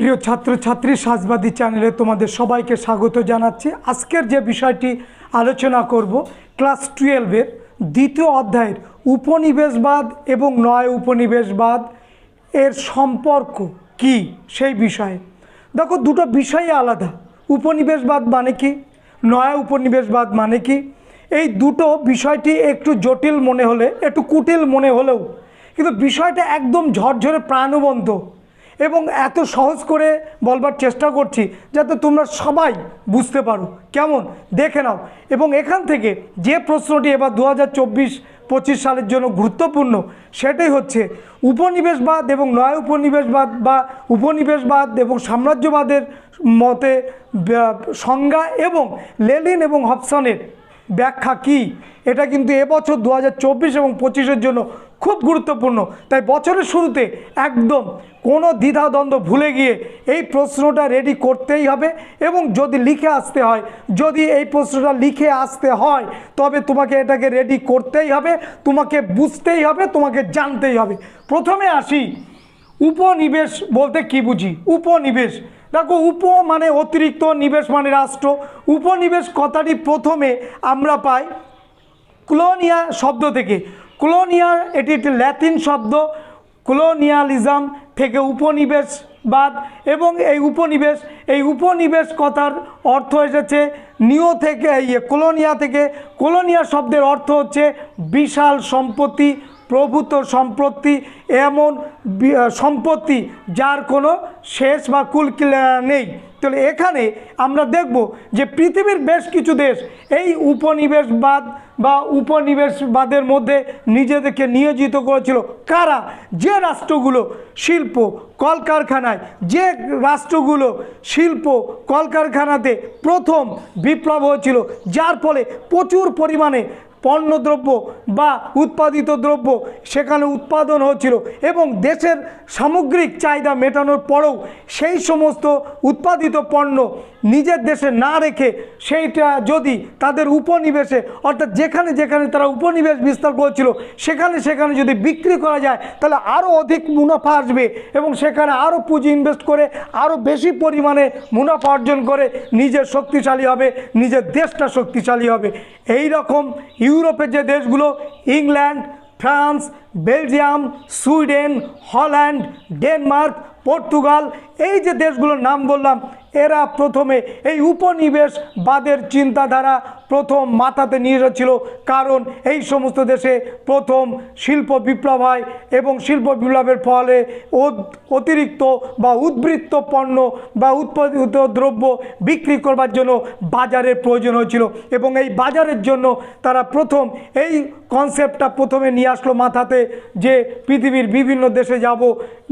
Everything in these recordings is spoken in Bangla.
প্রিয় ছাত্রছাত্রী, সাজবাদী চ্যানেলে তোমাদের সবাইকে স্বাগত জানাচ্ছি। আজকের যে বিষয়টি আলোচনা করব, ক্লাস টুয়েলভের দ্বিতীয় অধ্যায়ের উপনিবেশবাদ এবং নয় উপনিবেশবাদ এর সম্পর্ক কি সেই বিষয়ে। দেখো, দুটো বিষয়ই আলাদা। উপনিবেশবাদ মানে কি? নয়া উপনিবেশবাদ মানে কি? এই দুটো বিষয়টি একটু জটিল মনে হলে, একটু কুটিল মনে হলেও, কিন্তু বিষয়টা একদম ঝরঝরে প্রাণবন্ত। এবং এত সহজ করে বলবার চেষ্টা করছি যাতে তোমরা সবাই বুঝতে পারো। কেমন? দেখে নাও। এবং এখান থেকে যে প্রশ্নটি এবার দু হাজার চব্বিশ পঁচিশ সালের জন্য গুরুত্বপূর্ণ, সেটাই হচ্ছে উপনিবেশবাদ এবং নয় উপনিবেশবাদ বা উপনিবেশবাদ এবং সাম্রাজ্যবাদের মতে সংজ্ঞা এবং লেলিন এবং হবসনের ব্যাখ্যা কি? এটা কিন্তু এবছর দু হাজার চব্বিশ এবং পঁচিশের জন্য খুব গুরুত্বপূর্ণ। তাই বছরের শুরুতে একদম কোনো দ্বিধাদ্বন্দ্ব ভুলে গিয়ে এই প্রশ্নটা রেডি করতেই হবে এবং যদি লিখে আসতে হয়, যদি এই প্রশ্নটা লিখে আসতে হয়, তবে তোমাকে এটাকে রেডি করতেই হবে, তোমাকে বুঝতেই হবে, তোমাকে জানতেই হবে। প্রথমে আসি, উপনিবেশ বলতে কি বুঝি? উপনিবেশ। দেখো, উপ মানে অতিরিক্ত, নিবেশ মানে রাষ্ট্র। উপনিবেশ কথাটি প্রথমে আমরা পাই ক্লোনিয়া শব্দ থেকে। ক্লোনিয়া, এটি একটি ল্যাতিন শব্দ। ক্লোনিয়ালিজম থেকে উপনিবেশবাদ এবং এই উপনিবেশ এই উপনিবেশ কথার অর্থ এসেছে নিও থেকে কলোনিয়া থেকে। কলোনিয়া শব্দের অর্থ হচ্ছে বিশাল সম্পত্তি, প্রভূত সম্পত্তি, এমন সম্পত্তি যার কোনো শেষ বা কুলকিলা নেই। তাহলে এখানে আমরা দেখব যে পৃথিবীর বেশ কিছু দেশ এই উপনিবেশবাদ বা উপনিবেশবাদের মধ্যে নিজেদেরকে নিয়োজিত করেছিল। কারা? যে রাষ্ট্রগুলো শিল্প কলকারখানায়, যে রাষ্ট্রগুলো শিল্প কলকারখানাতে প্রথম বিপ্লব হয়েছিল, যার ফলে প্রচুর পরিমাণে পণ্যদ্রব্য বা উৎপাদিত দ্রব্য সেখানে উৎপাদন হচ্ছিল এবং দেশের সামগ্রিক চাহিদা মেটানোর পরেও সেই সমস্ত উৎপাদিত পণ্য নিজের দেশে না রেখে সেইটা যদি তাদের উপনিবেশে, অর্থাৎ যেখানে যেখানে তারা উপনিবেশ বিস্তার করেছিল, সেখানে সেখানে যদি বিক্রি করা যায়, তাহলে আরও অধিক মুনাফা আসবে এবং সেখানে আরও পুঁজি ইনভেস্ট করে আরও বেশি পরিমাণে মুনাফা অর্জন করে নিজের শক্তিশালী হবে, নিজের দেশটা শক্তিশালী হবে। এই রকম ইউরোপের যে দেশগুলো England France Belgium Sweden Holland Denmark Portugal, এই যে দেশগুলোর নাম বললাম, এরা প্রথমে এই উপনিবেশবাদের চিন্তাধারা প্রথম মাথাতে নিয়ে এসেছিল। কারণ এই সমস্ত দেশে প্রথম শিল্প বিপ্লব হয় এবং শিল্প বিপ্লবের ফলে অত- অতিরিক্ত বা উদ্বৃত্ত পণ্য বা উৎপাদিত দ্রব্য বিক্রি করবার জন্য বাজারের প্রয়োজন হয়েছিল এবং এই বাজারের জন্য তারা প্রথম এই কনসেপ্টটা প্রথমে নিয়ে আসলো মাথাতে যে পৃথিবীর বিভিন্ন দেশে যাব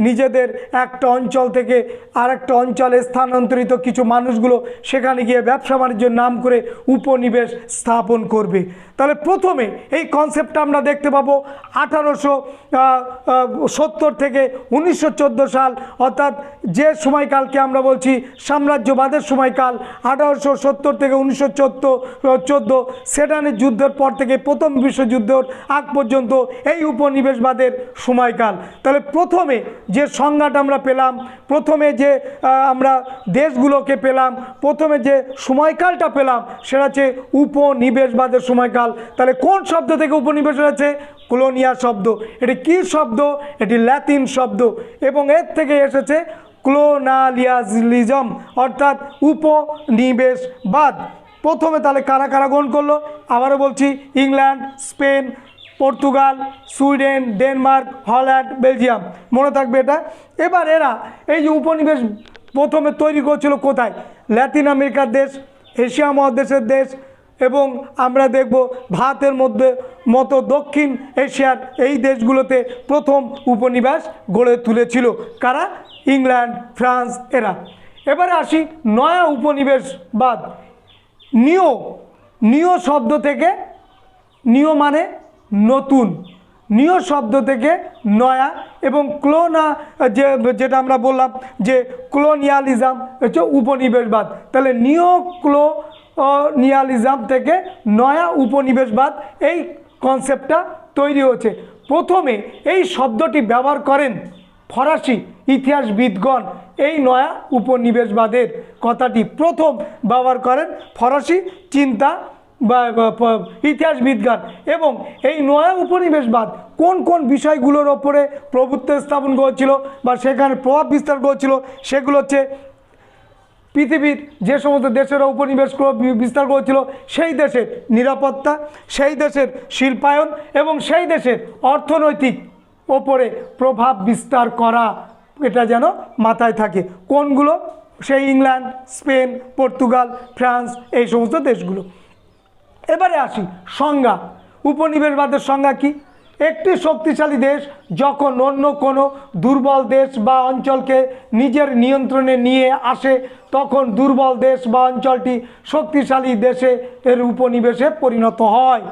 নিজেদের একটা অঞ্চল থেকে আর একটা অঞ্চলে স্থানান্তরিত কিছু মানুষগুলো সেখানে গিয়ে ব্যবসা বাণিজ্যের নাম করে উপনিবেশ স্থাপন করবে। তাহলে প্রথমে এই কনসেপ্টটা আমরা দেখতে পাবো আঠারোশো সত্তর থেকে উনিশশো চোদ্দ সাল। অর্থাৎ যে সময়কালকে আমরা বলছি সাম্রাজ্যবাদের সময়কাল, আঠারোশো সত্তর থেকে উনিশশো চোদ্দ চোদ্দ, সেডানের যুদ্ধের পর থেকে প্রথম বিশ্বযুদ্ধের আগ পর্যন্ত এই উপনিবেশবাদের সময়কাল। তাহলে প্রথমে যে সংজ্ঞাটা আমরা পেলাম, প্রথমে যে আমরা দেশগুলোকে পেলাম, প্রথমে যে সময়কালটা পেলাম, সেটা হচ্ছে উপনিবেশবাদের সময়কাল। তাহলে কোন শব্দ থেকে উপনিবেশ হয়েছে? কলোনিয়া শব্দ। এটি কী শব্দ? এটি ল্যাতিন শব্দ। এবং এর থেকে এসেছে ক্লোনালিয়াজলিজম, অর্থাৎ উপনিবেশবাদ। প্রথমে তাহলে কারা কারা গ্রহণ করল? আবারও বলছি, England, Spain Portugal, Sweden, Denmark, Holland, Belgium. মনে থাকবে এটা? এবার এরা এই যে উপনিবেশ প্রথমে তৈরি করেছিল কোথায়? ল্যাতিন আমেরিকার দেশ, এশিয়া মহাদেশের দেশ এবং আমরা দেখব ভারতের মধ্যে মতো দক্ষিণ এশিয়ার এই দেশগুলোতে প্রথম উপনিবেশ গড়ে তুলেছিল। কারা? ইংল্যান্ড, ফ্রান্স, এরা। এবারে আসি নয়া উপনিবেশবাদ। নিও। নিও শব্দ থেকে। নিও মানে নতুন নিও শব্দ থেকে নয়া এবং ক্লোনা, যে, যেটা আমরা বললাম যে ক্লোনিয়ালিজম, হচ্ছে উপনিবেশবাদ। তাহলে নিও ক্লোনিয়ালিজম থেকে নয়া উপনিবেশবাদ, এই কনসেপ্টটা তৈরি হয়েছে। প্রথমে এই শব্দটি ব্যবহার করেন ফরাসি ইতিহাসবিদগণ, এই নয়া উপনিবেশবাদের। কথাটি প্রথম ব্যবহার করেন ফরাসি চিন্তা বা বা প- এবং এই নয়া উপনিবেশবাদ কোন কোন বিষয়গুলোর ওপরে প্রভুত্ব স্থাপন করেছিল বা সেখানে প্রভাব বিস্তার করেছিল, সেগুলো হচ্ছে পৃথিবীর যে সমস্ত দেশের উপনিবেশ বিস্তার করেছিল, সেই দেশের নিরাপত্তা, সেই দেশের শিল্পায়ন এবং সেই দেশের অর্থনৈতিক ওপরে প্রভাব বিস্তার করা, এটা যেন মাথায় থাকে। কোনগুলো? সেই ইংল্যান্ড, স্পেন, পর্তুগাল, ফ্রান্স, এই সমস্ত দেশগুলো। এবারে আসি, সংজ্ঞা। উপনিবেশবাদের সংজ্ঞা কি? একটি শক্তিশালী দেশ যখন অন্য কোনো দুর্বল দেশ বা অঞ্চলকে নিজের নিয়ন্ত্রণে নিয়ে আসে, তখন দুর্বল দেশ বা অঞ্চলটি শক্তিশালী দেশে এর উপনিবেশে পরিণত হয়।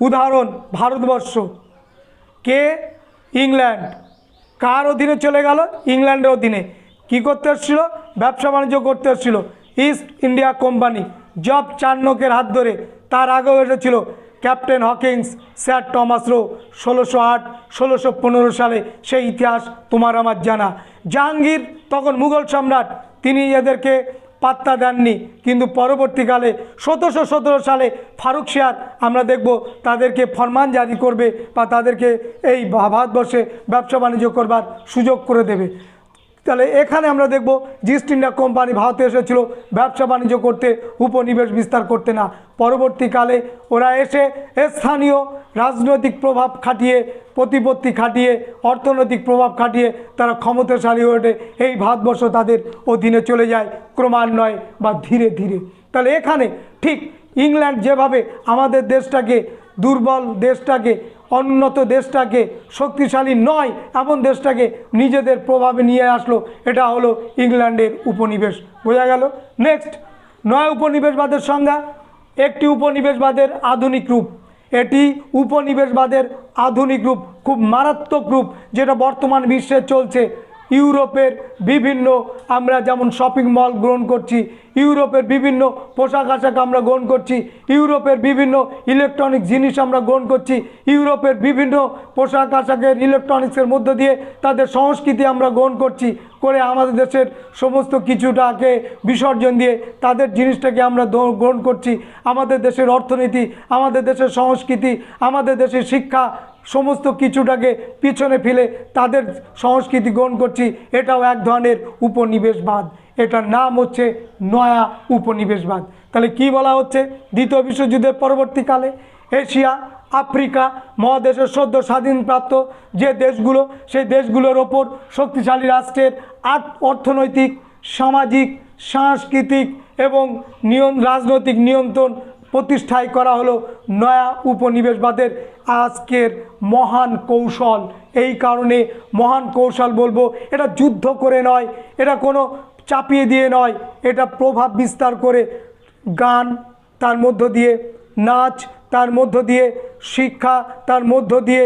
উদাহরণ, ভারতবর্ষ। কে? ইংল্যান্ড। কার অধীনে চলে গেল? ইংল্যান্ডের অধীনে। কি করতে এসেছিল? ব্যবসা বাণিজ্য করতে এসেছিল। East India company. জব চার্নকের হাত ধরে। তার আগেও এসেছিল captain Hawkins, sir Thomas Roe, ষোলোশো আট, ষোলোশো পনেরো সালে। সেই ইতিহাস তোমার আমার জানা। জাহাঙ্গীর, তখন মুঘল সম্রাট, তিনি এদেরকে পাত্তা দেননি। কিন্তু পরবর্তীকালে, সতেরোশো সতেরো সালে ফারুক শিয়ার, আমরা দেখব, তাদেরকে ফরমান জারি করবে বা তাদেরকে এই ভারতবর্ষে ব্যবসা বাণিজ্য করবার সুযোগ করে দেবে। তাহলে এখানে আমরা দেখব ইস্ট ইন্ডিয়া কোম্পানি ভারতে এসেছিল, ব্যবসা বাণিজ্য করতে, উপনিবেশ বিস্তার করতে না। পরবর্তীকালে ওরা এসে স্থানীয় রাজনৈতিক প্রভাব খাটিয়ে, প্রতিপত্তি খাটিয়ে, অর্থনৈতিক প্রভাব খাটিয়ে তারা ক্ষমতাশালী হয়ে ওঠে। এই ভারতবর্ষ তাদের অধীনে চলে যায় ক্রমান্বয়ে বা ধীরে ধীরে। তাহলে এখানে ঠিক ইংল্যান্ড যেভাবে আমাদের দেশটাকে দুর্বল দেশটাকে উন্নত দেশটাকে, শক্তিশালী নয় এমন দেশটাকে নিজেদের প্রভাবে নিয়ে আসলো। এটা হলো ইংল্যান্ডের উপনিবেশ। বোঝা গেল? নেক্সট নয় উপনিবেশবাদের সংজ্ঞা, একটি উপনিবেশবাদের আধুনিক রূপ। এটি উপনিবেশবাদের আধুনিক রূপ, খুব মারাত্মক রূপ, যেটা বর্তমান বিশ্বে চলছে। ইউরোপের বিভিন্ন, আমরা যেমন শপিং মল গ্রহণ করছি, ইউরোপের বিভিন্ন পোশাক আশাক আমরা গ্রহণ করছি, ইউরোপের বিভিন্ন ইলেকট্রনিক জিনিস আমরা গ্রহণ করছি, ইউরোপের বিভিন্ন পোশাক আশাকের ইলেকট্রনিক্সের মধ্য দিয়ে তাদের সংস্কৃতি আমরা গ্রহণ করছি, করে আমাদের দেশের সমস্ত কিছুটাকে বিসর্জন দিয়ে তাদের জিনিসটাকে আমরা গ্রহণ করছি। আমাদের দেশের অর্থনীতি, আমাদের দেশের সংস্কৃতি, আমাদের দেশের শিক্ষা সমস্ত কিছুটাকে পিছনে ফেলে তাদের সংস্কৃতি গ্রহণ করছি। এটাও এক ধরনের উপনিবেশবাদ। এটার নাম হচ্ছে নয়া উপনিবেশবাদ। তাহলে কি বলা হচ্ছে? দ্বিতীয় বিশ্বযুদ্ধের পরবর্তীকালে এশিয়া, আফ্রিকা মহাদেশের সদ্য স্বাধীনপ্রাপ্ত যে দেশগুলো, সেই দেশগুলোর ওপর শক্তিশালী রাষ্ট্রের অর্থনৈতিক, সামাজিক, সাংস্কৃতিক এবং নিয়ন, রাজনৈতিক নিয়ন্ত্রণ প্রতিষ্ঠায় করা হলো নয়া উপনিবেশবাদের আজকের মহান কৌশল। এই কারণে মহান কৌশল বলব, এটা যুদ্ধ করে নয়, এটা কোনো চাপিয়ে দিয়ে নয়, এটা প্রভাব বিস্তার করে গান তার মধ্য দিয়ে, নাচ তার মধ্য দিয়ে, শিক্ষা তার মধ্য দিয়ে,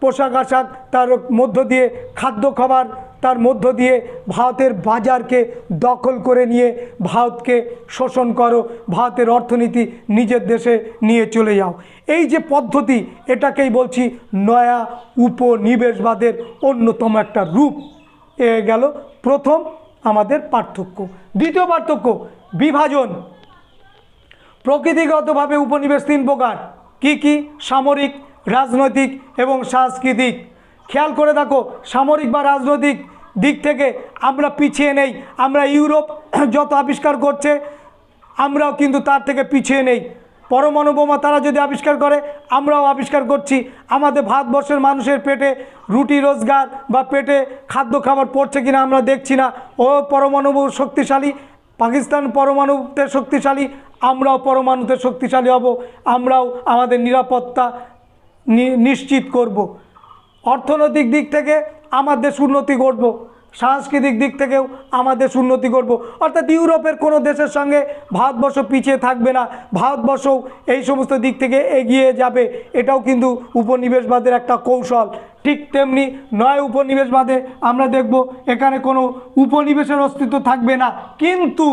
পোশাক আশাক তার মধ্য দিয়ে, খাদ্য খাবার তার মধ্য দিয়ে ভারতের বাজারকে দখল করে নিয়ে ভারতকে শোষণ করো, ভারতের অর্থনীতি নিজের দেশে নিয়ে চলে যাও। এই যে পদ্ধতি, এটাকেই বলছি নয়া উপনিবেশবাদের অন্যতম একটা রূপ। এ গেল প্রথম আমাদের পার্থক্য। দ্বিতীয় পার্থক্য, বিভাজন। প্রকৃতিগতভাবে উপনিবেশ তিন প্রকার। কি কি? সামরিক, রাজনৈতিক এবং সাংস্কৃতিক। খেয়াল করে দেখো, সামরিক বা রাজনৈতিক দিক থেকে আমরা পিছিয়ে নেই। আমরা ইউরোপ যত আবিষ্কার করছে, আমরাও কিন্তু তার থেকে পিছিয়ে নেই। পরমাণু বোমা তারা যদি আবিষ্কার করে, আমরাও আবিষ্কার করছি। আমাদের ভারতবর্ষের মানুষের পেটে রুটি রোজগার বা পেটে খাদ্য খাবার পড়ছে কিনা আমরা দেখছি না। ও পরমাণু শক্তিশালী, পাকিস্তান পরমাণুতে শক্তিশালী, আমরাও পরমাণুতে শক্তিশালী হব। আমরাও আমাদের নিরাপত্তা নিশ্চিত করব। অর্থনৈতিক দিক থেকে আমার দেশ উন্নতি করব সাংস্কৃতিক দিক থেকেও আমাদের দেশ উন্নতি করব অর্থাৎ ইউরোপের কোনো দেশের সঙ্গে ভারতবর্ষ পিছিয়ে থাকবে না। ভারতবর্ষও এই সমস্ত দিক থেকে এগিয়ে যাবে। এটাও কিন্তু উপনিবেশবাদের একটা কৌশল। ঠিক তেমনি নয় উপনিবেশবাদে আমরা দেখব এখানে কোনো উপনিবেশের অস্তিত্ব থাকবে না। কিন্তু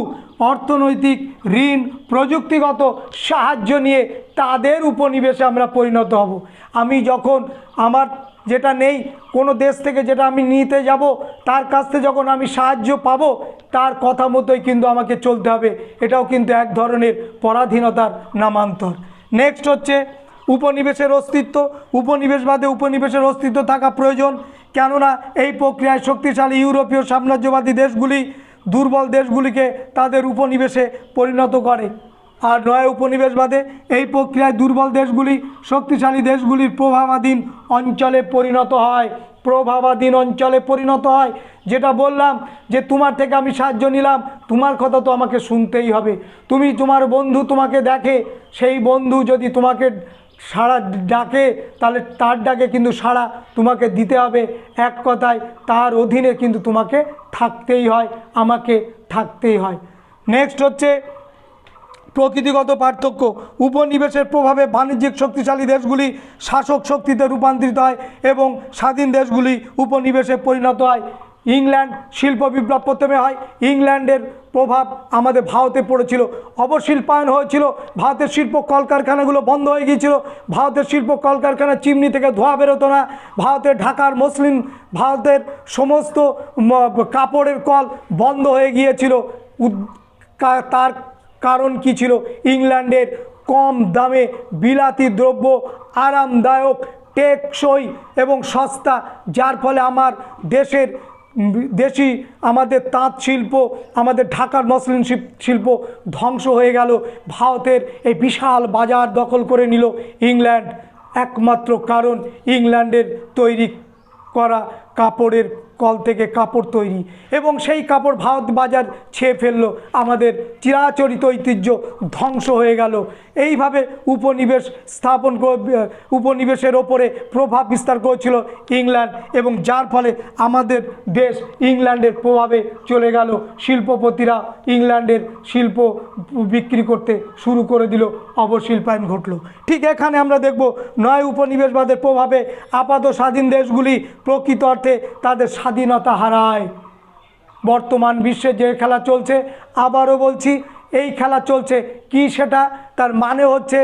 অর্থনৈতিক, ঋণ, প্রযুক্তিগত সাহায্য নিয়ে তাদের উপনিবেশে আমরা পরিণত হব। আমি যখন আমার যেটা নেই, কোনো দেশ থেকে যেটা আমি নিতে যাব, তার কাছ থেকে যখন আমি সাহায্য পাবো, তার কথা মতোই কিন্তু আমাকে চলতে হবে। এটাও কিন্তু এক ধরনের পরাধীনতার নামান্তর। নেক্সট হচ্ছে উপনিবেশের অস্তিত্ব। উপনিবেশবাদে উপনিবেশের অস্তিত্ব থাকা প্রয়োজন। কেননা এই প্রক্রিয়ায় শক্তিশালী ইউরোপীয় সাম্রাজ্যবাদী দেশগুলি দুর্বল দেশগুলিকে তাদের উপনিবেশে পরিণত করে। আর নয় উপনিবেশবাদে এই প্রক্রিয়ায় দুর্বল দেশগুলি, শক্তিশালী দেশগুলির প্রভাবাধীন অঞ্চলে পরিণত হয়। প্রভাবাধীন অঞ্চলে পরিণত হয়। যেটা বললাম যে তোমার থেকে আমি সাহায্য নিলাম, তোমার কথা তো আমাকে শুনতেই হবে। তুমি তোমার বন্ধু তোমাকে দেখে, সেই বন্ধু যদি তোমাকে সাড়া ডাকে, তাহলে তার ডাকে কিন্তু সাড়া তোমাকে দিতে হবে। এক কথায়, তার অধীনে কিন্তু তোমাকে থাকতেই হয়, আমাকে থাকতেই হয়। নেক্সট হচ্ছে প্রকৃতিগত পার্থক্য, উপনিবেশের প্রভাবে বাণিজ্যিক শক্তিশালী দেশগুলি শাসক শক্তিতে রূপান্তরিত হয় এবং স্বাধীন দেশগুলি উপনিবেশে পরিণত হয়। ইংল্যান্ড শিল্প বিপ্লব প্রথমে হয়। ইংল্যান্ডের প্রভাব আমাদের ভারতে পড়েছিল। অবশিল্পায়ন হয়েছিল। ভারতের শিল্প কলকারখানাগুলো বন্ধ হয়ে গিয়েছিল। ভারতের শিল্প কলকারখানা চিমনি থেকে ধোঁয়া বেরোতো না। ভারতের ঢাকার মুসলিম ভারতের সমস্ত কাপড়ের কল বন্ধ হয়ে গিয়েছিল। তার কারণ কি ছিল? ইংল্যান্ডের কম দামে বিলাতি দ্রব্য আরামদায়ক, টেকসই এবং সস্তা, যার ফলে আমার দেশের দেশি আমাদের তাঁত শিল্প, আমাদের ঢাকার মসলিন শিল্প ধ্বংস হয়ে গেল। ভারতের এই বিশাল বাজার দখল করে নিল ইংল্যান্ড। একমাত্র কারণ ইংল্যান্ডের তৈরি করা কাপড়ের কল থেকে কাপড় তৈরি এবং সেই কাপড় ভারত বাজার ছেয়ে ফেলল। আমাদের চিরাচরিত ঐতিহ্য ধ্বংস হয়ে গেল। এইভাবে উপনিবেশ স্থাপন উপনিবেশের ওপরে প্রভাব বিস্তার করেছিল ইংল্যান্ড এবং যার ফলে আমাদের দেশ ইংল্যান্ডের প্রভাবে চলে গেল। শিল্পপতিরা ইংল্যান্ডের শিল্প বিক্রি করতে শুরু করে দিল। অবশিল্পায়ন ঘটল। ঠিক এখানে আমরা দেখব নয় উপনিবেশবাদের প্রভাবে আপাত স্বাধীন দেশগুলি প্রকৃত অর্থে তাদের স্বাধীনতা হারায়। বর্তমান বিশ্বে যে খেলা চলছে আবারও বলছি এই খেলা চলছে। কি সেটা? তার মানে হচ্ছে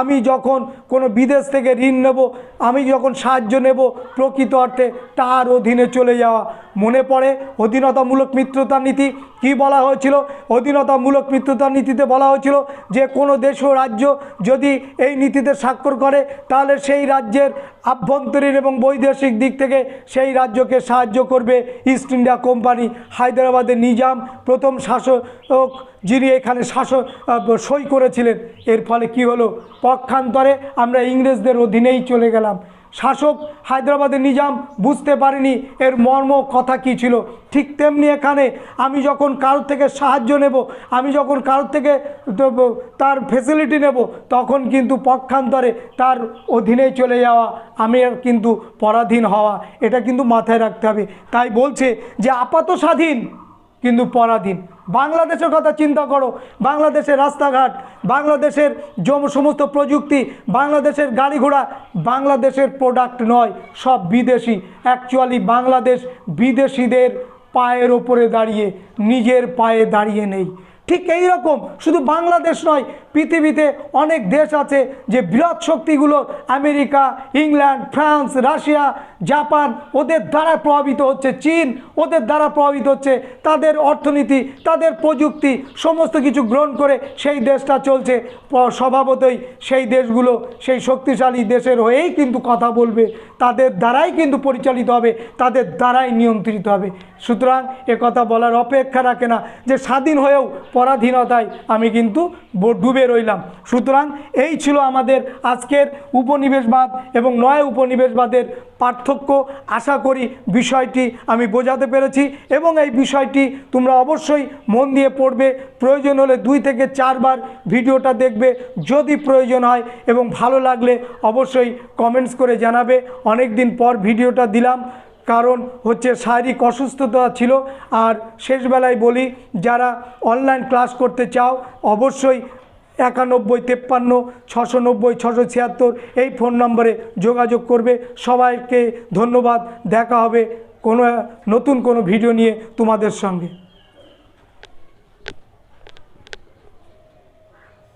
আমি যখন কোনো বিদেশ থেকে ঋণ নেব, আমি যখন সাহায্য নেব প্রকৃত অর্থে তার অধীনে চলে যাওয়া। মনে পড়ে অধীনতামূলক মিত্রতা নীতি? কি বলা হয়েছিল? অধীনতামূলক মিত্রতা নীতিতে বলা হয়েছিল যে কোনো দেশ ও রাজ্য যদি এই নীতিতে স্বাক্ষর করে, তাহলে সেই রাজ্যের আভ্যন্তরীণ এবং বৈদেশিক দিক থেকে সেই রাজ্যকে সাহায্য করবে ইস্ট ইন্ডিয়া কোম্পানি হায়দ্রাবাদের নিজাম প্রথম শাসক যিনি এখানে শাসক সই করেছিলেন। এর ফলে কি হলো? পক্ষান্তরে আমরা ইংরেজদের অধীনেই চলে গেলাম। শাসক হায়দ্রাবাদের নিজাম বুঝতে পারেনি এর মর্ম কথা কী ছিল। ঠিক তেমনি এখানে আমি যখন কারোর থেকে সাহায্য নেব, আমি যখন কারোর থেকে তার ফেসিলিটি নেব, তখন কিন্তু পক্ষান্তরে তার অধীনেই চলে যাওয়া আমি কিন্তু পরাধীন হওয়া, এটা কিন্তু মাথায় রাখতে হবে। তাই বলছে যে আপাত স্বাধীন কিন্তু পরাধীন। বাংলাদেশের কথা চিন্তা করো। বাংলাদেশের রাস্তাঘাট, বাংলাদেশের জম সমস্ত প্রযুক্তি, বাংলাদেশের গাড়ি ঘোড়া বাংলাদেশের প্রোডাক্ট নয়, সব বিদেশি। অ্যাকচুয়ালি বাংলাদেশ বিদেশিদের পায়ের ওপরে দাঁড়িয়ে, নিজের পায়ে দাঁড়িয়ে নেই। ঠিক এই রকম। শুধু বাংলাদেশ নয়, পৃথিবীতে অনেক দেশ আছে যে বৃহৎ শক্তিগুলো America, England, France, Russia, Japan, ওদের দ্বারা প্রভাবিত হচ্ছে। চীন ওদের দ্বারা প্রভাবিত হচ্ছে। তাদের অর্থনীতি, তাদের প্রযুক্তি, সমস্ত কিছু গ্রহণ করে সেই দেশটা চলছে। স্বভাবতই সেই দেশগুলো সেই শক্তিশালী দেশের হয়েই কিন্তু কথা বলবে। তাদের দ্বারাই কিন্তু পরিচালিত হবে, তাদের দ্বারাই নিয়ন্ত্রিত হবে। সুতরাং কথা বলার অপেক্ষা রাখে না যে স্বাধীন হয়েও পরাধীনতায় আমি কিন্তু ডুবে রইলাম। সুতরাং এই ছিল আমাদের আজকের উপনিবেশবাদ এবং নয় উপনিবেশবাদের পার্থক্য। আশা করি বিষয়টি আমি বোঝাতে পেরেছি এবং এই বিষয়টি তোমরা অবশ্যই মন দিয়ে পড়বে। প্রয়োজন হলে দুই থেকে চারবার ভিডিওটা দেখবে যদি প্রয়োজন হয় এবং ভালো লাগলে অবশ্যই কমেন্টস করে জানাবে। অনেক দিন পর ভিডিওটা দিলাম। কারণ হচ্ছে শারীরিক অসুস্থতা ছিল। আর শেষবেলায় বলি, যারা অনলাইন ক্লাস করতে চাও, অবশ্যই একানব্বই, তেপ্পান্ন ছশো নব্বই ছশো ছিয়াত্তর এই ফোন নম্বরে যোগাযোগ করবে। সবাইকে ধন্যবাদ। দেখা হবে কোনো, নতুন কোনো ভিডিও নিয়ে তোমাদের সঙ্গে।